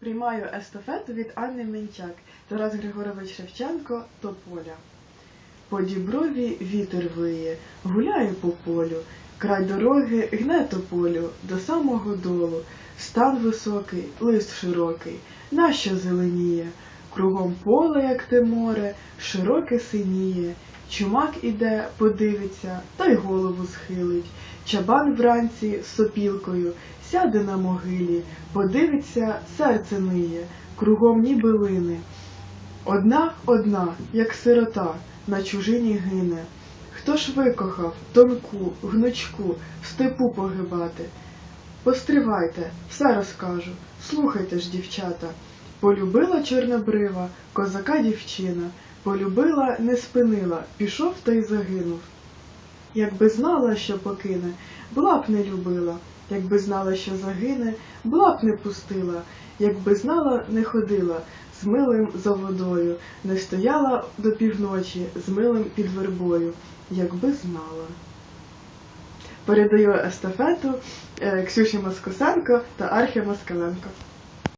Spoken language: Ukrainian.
Приймаю естафету від Анни Менчак. Тарас Григорович Шевченко Тополя. По діброві вітер виє, гуляє по полю, край дороги гне тополю до самого долу. Стан високий, лист широкий, нащо зеленіє? Кругом поле, як те море, широке синіє. Чумак іде, подивиться, та й голову схилить. Чабан вранці з сопілкою сяде на могилі, подивиться, серце ниє, кругом ніби лине. Одна, одна, як сирота, на чужині гине. Хто ж викохав тонку, гнучку, в степу погибати? Постривайте, все розкажу, слухайте ж, дівчата. Полюбила чорнобрива, козака дівчина, полюбила, не спинила, пішов та й загинув. Якби знала, що покине, була б не любила, якби знала, що загине, була б не пустила, якби знала, не ходила з милим за водою, не стояла до півночі з милим під вербою, якби знала. Передаю естафету е, Ксюші Москосенко та Архі Москаленко.